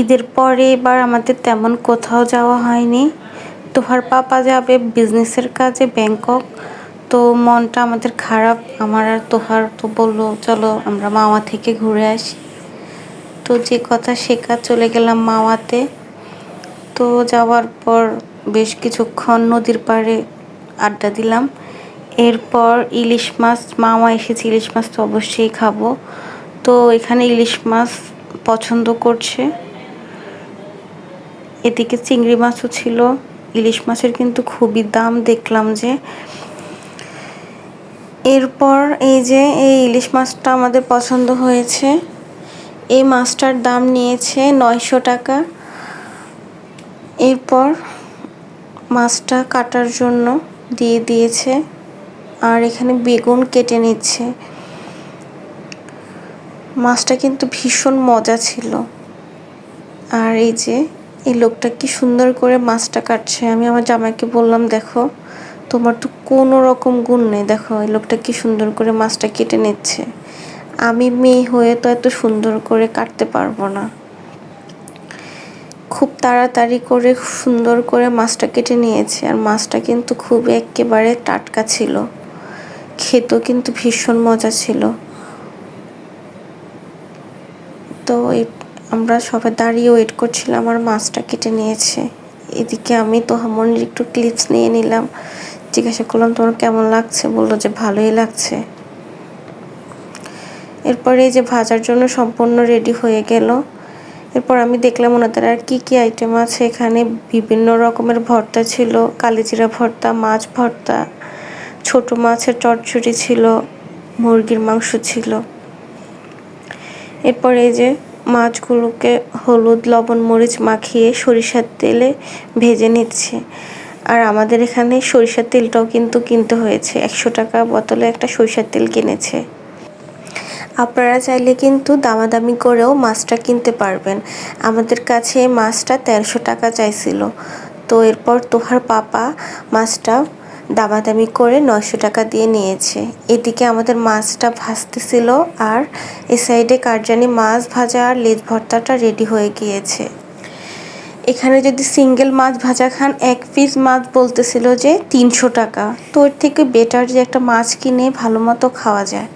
ঈদের পরে এবার আমাদের তেমন কোথাও যাওয়া হয়নি। তোহার পাপা যাবে বিজনেসের কাজে ব্যাংকক। তো মনটা আমাদের খারাপ। আমার আর তোহার তো বলল, চলো আমরা মাওয়া থেকে ঘুরে আসি। তো যে কথা শেখা চলে গেলাম মাওয়াতে তো যাওয়ার পর বেশ কিছুক্ষণ নদীর পাড়ে আড্ডা দিলাম। এরপর ইলিশ মাছ, মামা এসেছে, ইলিশ মাছ তো অবশ্যই খাব। তো এখানে ইলিশ মাছ পছন্দ করছে। এদিকে চিংড়ি মাছও ছিল। ইলিশ মাছের কিন্তু খুবই দাম, দেখলাম যে। এরপর এই যে এই ইলিশ মাছটা আমাদের পছন্দ হয়েছে। এই মাছটার দাম নিয়েছে নয়শো টাকা। এরপর মাছটা কাটার জন্য দিয়ে দিয়েছে আর এখানে বেগুন কেটে নিচ্ছে। মাছটা কিন্তু ভীষণ মজা ছিল। আর এই যে এই লোকটা কি সুন্দর করে মাছটা কাটছে? আমি আমার জামাইকে বললাম, দেখো, তোমার তো কোনো রকম গুণ নেই। দেখো, এই লোকটা কি সুন্দর করে মাছটা কেটে নিচ্ছে। আমি মেয়ে হয়ে তো এত সুন্দর করে কাটতে পারব না। খুব তাড়াতাড়ি করে সুন্দর করে মাছটা কেটে নিয়েছে। আর মাছটা কিন্তু খুব একেবারে টাটকা ছিল। খেতেও কিন্তু ভীষণ মজা ছিল। তো আমরা সবাই দাঁড়িয়ে ওয়েট করছিলাম, আর মাছটা কেটে নিয়েছে। এদিকে আমি তো হামনির একটু ক্লিপস নিয়ে নিলাম। জিজ্ঞাসা করলাম, তোমার কেমন লাগছে? বলল যে, ভালোই লাগছে। এরপরে এই যে ভাজার জন্য সম্পূর্ণ রেডি হয়ে গেল। এরপর আমি দেখলাম ওনাদের আর কি কি আইটেম আছে। এখানে বিভিন্ন রকমের ভর্তা ছিল। কালিজিরা ভর্তা, মাছ ভর্তা, ছোট মাছের চটচড়ি ছিল, মুরগির মাংস ছিল। এরপর এই যে মাছগুলোকে হলুদ, লবণ, মরিচ মাখিয়ে সরিষার তেলে ভেজে নিচ্ছে। আর আমাদের এখানে সরিষার তেলটাও কিন্তু কিনতে হয়েছে। একশো টাকা বোতলে একটা সরিষার তেল কিনেছে। আপনারা চাইলে কিন্তু দামাদামি করেও মাছটা কিনতে পারবেন। আমাদের কাছে মাছটা তেরোশো টাকা চাইছিল। তো এরপর তোহার পাপা মাছটা দামাদামি করে নয়শো টাকা দিয়ে নিয়েছে। এদিকে আমাদের মাছটা ভাজতেছিল আর এ সাইডে কারজানি মাছ ভাজা আর লেজ ভর্তাটা রেডি হয়ে গিয়েছে। এখানে যদি সিঙ্গেল মাছ ভাজা খান, এক পিস মাছ বলতেছিল যে তিনশো টাকা। তো এর থেকে বেটার যে একটা মাছ কিনে ভালো মতো খাওয়া যায়।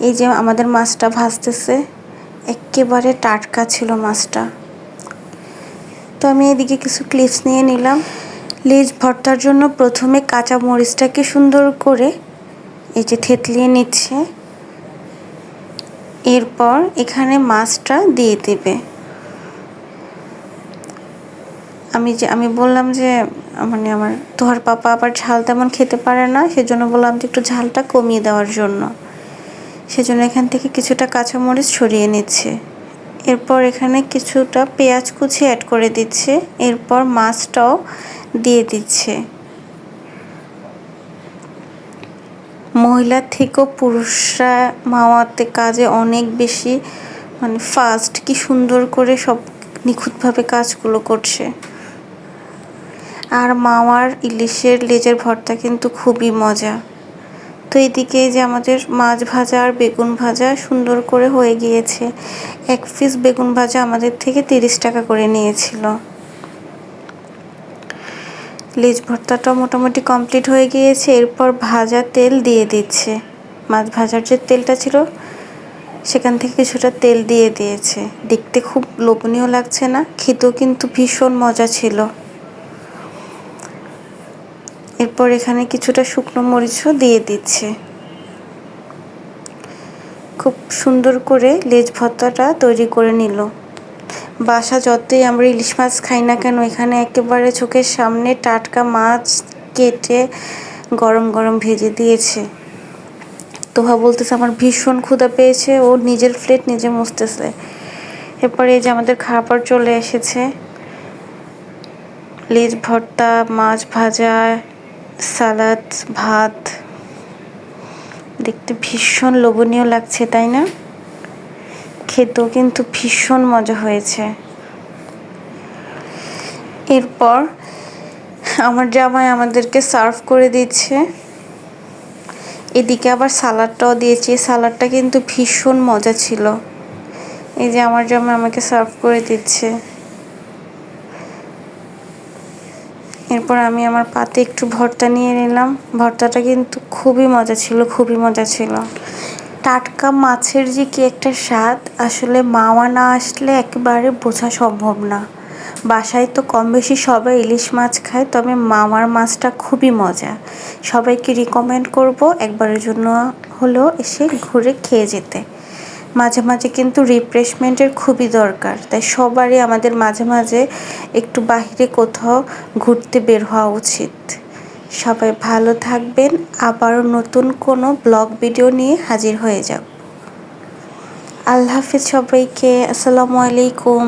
এই যে আমাদের মাছটা ভাজতেছে একেবারে টাটকা ছিল মাছটা। তো আমি এদিকে কিছু ক্লিপস নিয়ে নিলাম। লেজ ভর্তার জন্য প্রথমে কাঁচা মরিচটাকে সুন্দর করে এই যে থেতলিয়ে নিচ্ছে। এরপর এখানে মাছটা দিয়ে দেবে। আমি যে, আমি বললাম যে মানে আমার তোহার পাপা আবার ঝাল তেমন খেতে পারে না, সেজন্য বললাম যে একটু ঝালটা কমিয়ে দেওয়ার জন্য। সেজন্য এখান থেকে কিছুটা কাঁচামরিচ ছড়িয়ে নিচ্ছে। এরপর এখানে কিছুটা পেঁয়াজ কুচি অ্যাড করে দিচ্ছে। এরপর মাছটাও দিয়ে দিচ্ছে। মহিলার থেকেও পুরুষরা মাওয়াতে কাজে অনেক বেশি মানে ফাস্ট কি সুন্দর করে সব নিখুঁতভাবে কাজগুলো করছে। আর মাওয়ার ইলিশের লেজের ভর্তা কিন্তু খুবই মজা। তো এদিকে যে আমাদের মাছ ভাজা আর বেগুন ভাজা সুন্দর করে হয়ে গিয়েছে। এক পিস বেগুন ভাজা আমাদের থেকে তিরিশ টাকা করে নিয়েছিল। লেজ ভর্তাটা মোটামুটি কমপ্লিট হয়ে গিয়েছে, এরপর ভাজা তেল দিয়ে দিচ্ছে। মাছ ভাজার যে তেলটা ছিল, সেখান থেকে কিছুটা তেল দিয়ে দিয়েছে। দেখতে খুব লোভনীয় লাগছে না, খেতেও কিন্তু ভীষণ মজা ছিল। এরপর এখানে কিছুটা শুকনো মরিচও দিয়ে দিচ্ছে। খুব সুন্দর করে লেজ ভর্তাটা তৈরি করে নিল। বাসা যতই আমরা ইলিশ মাছ খাই না কেন, এখানে একেবারে চোখের সামনে টাটকা মাছ কেটে গরম গরম ভেজে দিয়েছে। তোহা বলতেছে, আমার ভীষণ ক্ষুধা পেয়েছে, ও নিজের প্লেট নিজে মুছতেছে। এরপরে এই যে আমাদের খাবার চলে এসেছে। লেজ ভর্তা, মাছ ভাজা, সালাদ, ভাত। দেখতে ভীষণ লোভনীয় লাগছে, তাই না? খেতেও কিন্তু ভীষণ মজা হয়েছে। এরপর আমার জামাই আমাদেরকে সার্ভ করে দিচ্ছে। এদিকে আবার সালাডটাও দিয়েছি। সালাডটা কিন্তু ভীষণ মজা ছিল। এই যে আমার জামাই আমাকে সার্ভ করে দিচ্ছে। এরপর আমি আমার পাতে একটু ভর্তা নিয়ে নিলাম। ভর্তাটা কিন্তু খুবই মজা ছিল, খুবই মজা ছিল। টাটকা মাছের যে কি একটা স্বাদ, আসলে মাওয়া না আসলে একেবারে বোঝা সম্ভব না। বাসায় তো কম বেশি সবাই ইলিশ মাছ খায়, তবে মামার মাছটা খুবই মজা। সবাইকে রিকমেন্ড করব একবারের জন্য হলেও এসে ঘুরে খেয়ে যেতে। মাঝে মাঝে কিন্তু রিফ্রেশমেন্টের খুবই দরকার, তাই সবারই আমাদের মাঝে মাঝে একটু বাহিরে কোথাও ঘুরতে বের হওয়া উচিত। সবাই ভালো থাকবেন। আবারও নতুন কোনো ব্লগ ভিডিও নিয়ে হাজির হয়ে যাব। আল্লাহ হাফিজ সবাইকে, আসসালামু আলাইকুম।